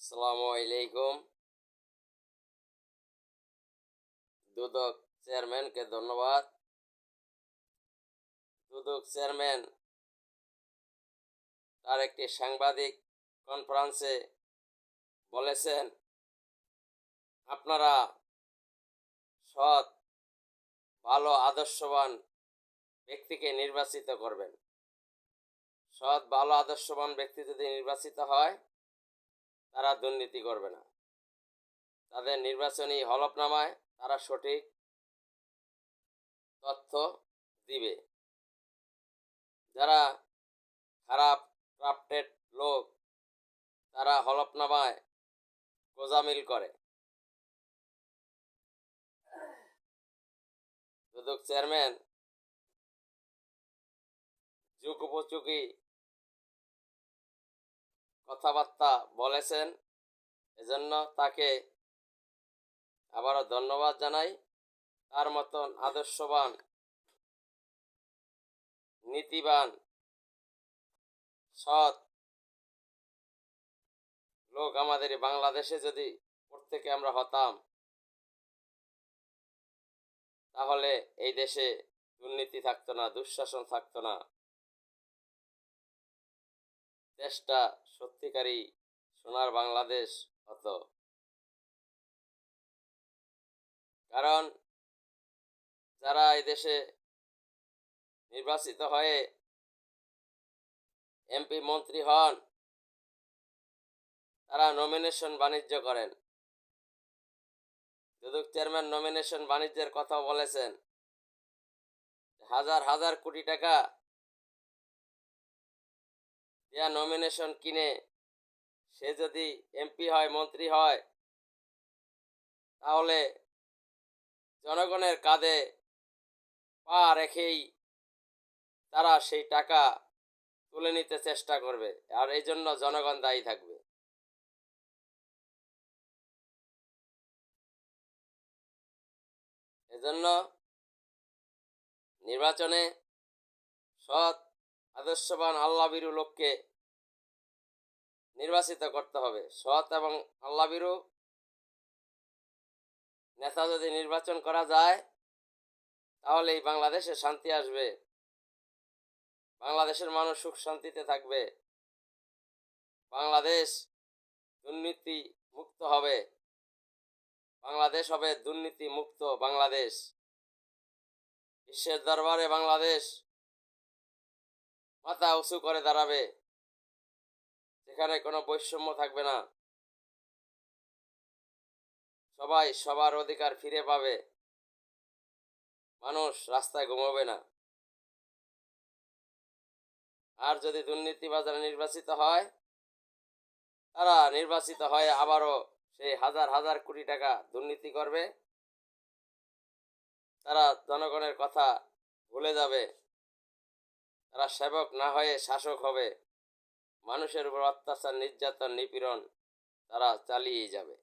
আসসালামু আলাইকুম। দুদক চেয়ারম্যানকে ধন্যবাদ। দুদক চেয়ারম্যান, তার একটি সাংবাদিক কনফারেন্সে বলেছেন, আপনারা সৎ, ভালো, আদর্শবান ব্যক্তিকে নির্বাচিত করবেন। সৎ, ভালো, আদর্শবান ব্যক্তি যদি নির্বাচিত হয় তারা দুর্নীতি করবে না। তাদের নির্বাচনী হলফনামায় তারা সঠিক তথ্য দিবে। যারা খারাপ ক্রাফটেড লোক, তারা হলফনামায় গোজামিল করে। দুদক চেয়ারম্যান, যুগোপযোগী কথাবার্তা বলেছেন, এজন্য তাকে আবারও ধন্যবাদ জানাই। তার মতন আদর্শবান, নীতিবান, সৎ লোক আমাদের বাংলাদেশে যদি প্রত্যেকে আমরা হতাম, তাহলে এই দেশে দুর্নীতি থাকতো না, দুঃশাসন থাকতো না। দেশটা সত্যিকারই সোনার বাংলাদেশ হতো। কারণ যারা এই দেশে নির্বাচিত হয়ে এমপি মন্ত্রী হন, তারা নমিনেশন বাণিজ্য করেন। দুদক চেয়ারম্যান নমিনেশন বাণিজ্যের কথা বলেছেন, হাজার হাজার কোটি টাকা দেয়া নমিনেশন কিনে সে যদি এমপি হয়, মন্ত্রী হয়, তাহলে জনগণের কাঁধে পা রেখেই তারা সেই টাকা তুলে নিতে চেষ্টা করবে আর এই জন্য জনগণ দায়ী থাকবে। এজন্য নির্বাচনে সৎ, আদর্শবান আল্লাবিরু লোককে নির্বাচিত করতে হবে। সৎ এবং আল্লাবিরু নেতা যদি নির্বাচন করা যায় তাহলে এই বাংলাদেশে শান্তি আসবে। বাংলাদেশের মানুষ সুখ শান্তিতে থাকবে। বাংলাদেশ দুর্নীতি মুক্ত হবে। বাংলাদেশ হবে দুর্নীতি মুক্ত বাংলাদেশ। বিশ্বের দরবারে বাংলাদেশ মাথা উঁচু করে দাঁড়াবে। সেখানে কোনো বৈষম্য থাকবে না। সবাই সবার অধিকার ফিরে পাবে। মানুষ রাস্তায় ঘুমাবে না। আর যদি দুর্নীতিবাজারে নির্বাচিত হয়, তারা নির্বাচিত হয়ে আবারও সেই হাজার হাজার কোটি টাকা দুর্নীতি করবে। তারা জনগণের কথা ভুলে যাবে। তারা সেবক না হয়ে শাসক হবে। মানুষের উপর অত্যাচার নির্যাতন নিপীড়ন তারা চালিয়ে যাবে।